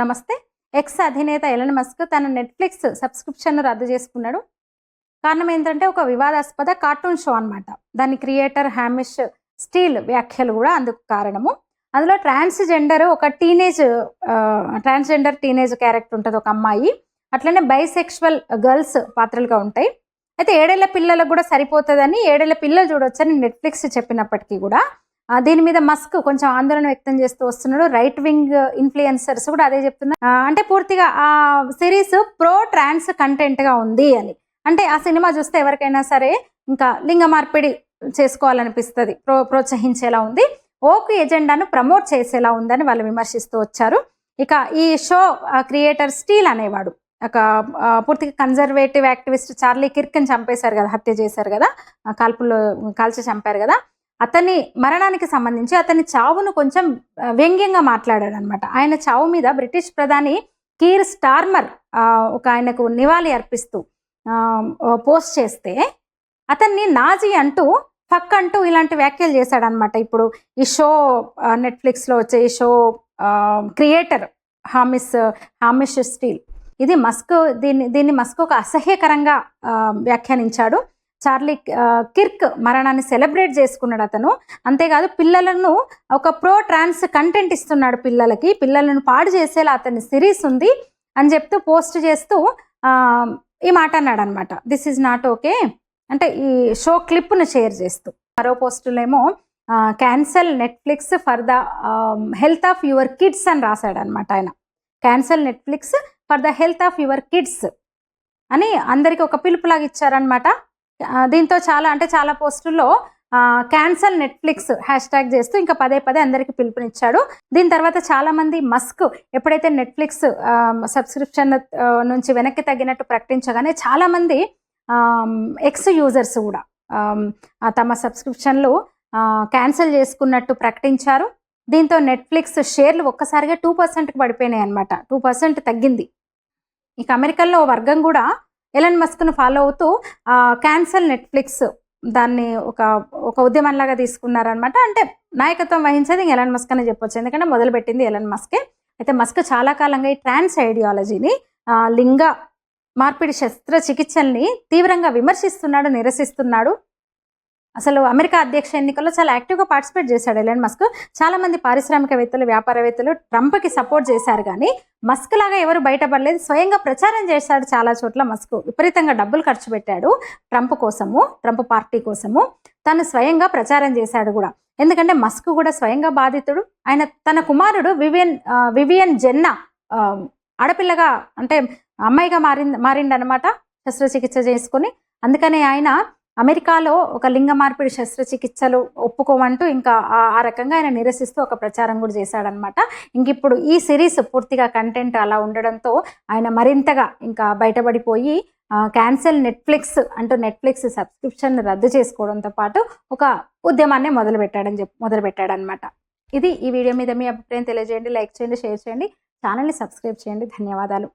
నమస్తే. ఎక్స్ అధినేత Elon Musk తన నెట్ఫ్లిక్స్ సబ్స్క్రిప్షన్ రద్దు చేసుకున్నాడు. కారణం ఏంటంటే ఒక వివాదాస్పద కార్టూన్ షో అన్నమాట. దాని క్రియేటర్ హ్యామిష్ స్టీల్ వ్యాఖ్యలు కూడా అందుకు కారణము. అందులో ట్రాన్స్జెండర్ ఒక టీనేజ్ ట్రాన్స్జెండర్ టీనేజ్ క్యారెక్టర్ ఉంటుంది ఒక అమ్మాయి. అట్లనే బైసెక్షువల్ గర్ల్స్ పాత్రలుగా ఉంటాయి. అయితే ఏడేళ్ళ పిల్లలకు కూడా సరిపోతుందని ఏడేళ్ళ పిల్లలు చూడొచ్చని నెట్ఫ్లిక్స్ చెప్పినప్పటికీ కూడా దీని మీద మస్క్ కొంచెం ఆందోళన వ్యక్తం చేస్తూ వస్తున్నాడు. రైట్ వింగ్ ఇన్ఫ్లుయెన్సర్స్ కూడా అదే చెప్తున్నారు అంటే పూర్తిగా ఆ సిరీస్ ప్రో ట్రాన్స్ కంటెంట్గా ఉంది అని. అంటే ఆ సినిమా చూస్తే ఎవరికైనా సరే ఇంకా లింగ మార్పిడి చేసుకోవాలనిపిస్తుంది. ప్రో ప్రోత్సహించేలా ఉంది. ఓకు ఎజెండాను ప్రమోట్ చేసేలా ఉందని వాళ్ళు విమర్శిస్తూ వచ్చారు. ఇక ఈ షో క్రియేటర్ స్టీల్ అనేవాడు. ఒక పూర్తిగా కన్జర్వేటివ్ యాక్టివిస్ట్ చార్లీ కిర్క్ని చంపేశారు కదా హత్య చేశారు కదా కాల్పుల్లో కాల్చి చంపారు కదా. అతని మరణానికి సంబంధించి అతని చావును కొంచెం వ్యంగ్యంగా మాట్లాడాడు అనమాట ఆయన చావు మీద బ్రిటిష్ ప్రధాని కీర్ స్టార్మర్ ఒక ఆయనకు నివాళి అర్పిస్తూ పోస్ట్ చేస్తే అతన్ని నాజీ అంటూ ఫక్ అంటూ ఇలాంటి వ్యాఖ్యలు చేశాడనమాట. ఇప్పుడు ఈ షో నెట్ఫ్లిక్స్లో వచ్చే ఈ show creator Hamis Hamish Steel. ఇది మస్క్ దీన్ని దీన్ని మస్క్ ఒక అసహ్యకరంగా వ్యాఖ్యానించాడు. చార్లీ కిర్క్ మరణాన్ని సెలబ్రేట్ చేసుకున్నాడు అతను. అంతేకాదు పిల్లలను ఒక ప్రో ట్రాన్స్ కంటెంట్ ఇస్తున్నాడు పిల్లలకి. పిల్లలను పాడు చేసేలా అతని సిరీస్ ఉంది అని చెప్తూ పోస్ట్ చేస్తూ ఈ మాట అన్నాడు అనమాట దిస్ ఈజ్ నాట్ ఓకే అంటే ఈ షో క్లిప్ను షేర్ చేస్తూ. మరో పోస్టులేమో cancel Netflix for the health of your kids అని రాశాడు అనమాట ఆయన. Cancel Netflix for the health of your kids అని అందరికి ఒక పిలుపులాగా ఇచ్చారనమాట దీంతో చాలా అంటే చాలా పోస్టుల్లో క్యాన్సల్ నెట్ఫ్లిక్స్ హ్యాష్ ట్యాగ్ చేస్తూ ఇంకా పదే పదే అందరికీ పిలుపునిచ్చాడు. దీని తర్వాత చాలా మంది మస్క్ ఎప్పుడైతే నెట్ఫ్లిక్స్ సబ్స్క్రిప్షన్ నుంచి వెనక్కి తగ్గినట్టు ప్రకటించగానే చాలా మంది ఎక్స్ యూజర్స్ కూడా తమ సబ్స్క్రిప్షన్లు క్యాన్సిల్ చేసుకున్నట్టు ప్రకటించారు. దీంతో నెట్ఫ్లిక్స్ షేర్లు ఒక్కసారిగా టూ పర్సెంట్కి పడిపోయినాయి అనమాట టూ పర్సెంట్ తగ్గింది. ఇక అమెరికాలో ఓ వర్గం కూడా ఎలన్ మస్క్ను ఫాలో అవుతూ క్యాన్సల్ నెట్ఫ్లిక్స్ దాన్ని ఒక ఒక ఉద్యమంలాగా తీసుకున్నారనమాట అంటే నాయకత్వం వహించేది ఎలన్ మస్క్ అని చెప్పొచ్చు. ఎందుకంటే మొదలుపెట్టింది ఎలన్ మస్కే. అయితే మస్క్ చాలా కాలంగా ఈ ట్రాన్స్ ఐడియాలజీని లింగ మార్పిడి శస్త్రచికిత్సల్ని తీవ్రంగా విమర్శిస్తున్నాడు నిరసిస్తున్నాడు. అసలు అమెరికా అధ్యక్ష ఎన్నికల్లో చాలా యాక్టివ్గా పార్టిసిపేట్ చేశాడు ఎలన్ మస్క్. చాలా మంది పారిశ్రామికవేత్తలు వ్యాపారవేత్తలు ట్రంప్కి సపోర్ట్ చేశారు కానీ మస్క్ లాగా ఎవరు బయటపడలేదు. స్వయంగా ప్రచారం చేశాడు చాలా చోట్ల మస్క్. విపరీతంగా డబ్బులు ఖర్చు పెట్టాడు ట్రంప్ కోసము ట్రంప్ పార్టీ కోసము. తను స్వయంగా ప్రచారం చేశాడు కూడా. ఎందుకంటే మస్క్ కూడా స్వయంగా బాధితుడు. ఆయన తన కుమారుడు వివియన్ వివియన్ జెన్నా ఆడపిల్లగా అంటే అమ్మాయిగా మారింది మారిండనమాట శస్త్రచికిత్స చేసుకుని. అందుకనే ఆయన అమెరికాలో ఒక లింగ మార్పిడి శస్త్రచికిత్సలు ఒప్పుకోమంటూ ఇంకా ఆ- ఆ రకంగా ఆయన నిరసిస్తూ ఒక ప్రచారం కూడా చేశాడనమాట ఇంక ఇప్పుడు ఈ సిరీస్ పూర్తిగా కంటెంట్ అలా ఉండడంతో ఆయన మరింతగా ఇంకా బయటపడిపోయి క్యాన్సల్ నెట్ఫ్లిక్స్ అంటూ నెట్ఫ్లిక్స్ సబ్స్క్రిప్షన్ రద్దు చేసుకోవడంతో పాటు ఒక ఉద్యమాన్ని మొదలుపెట్టాడని చెప్పి మొదలుపెట్టాడనమాట ఇది ఈ వీడియో మీద మీ అభిప్రాయం తెలియజేయండి లైక్ చేయండి షేర్ చేయండి. ఛానల్ని సబ్స్క్రైబ్ చేయండి. ధన్యవాదాలు.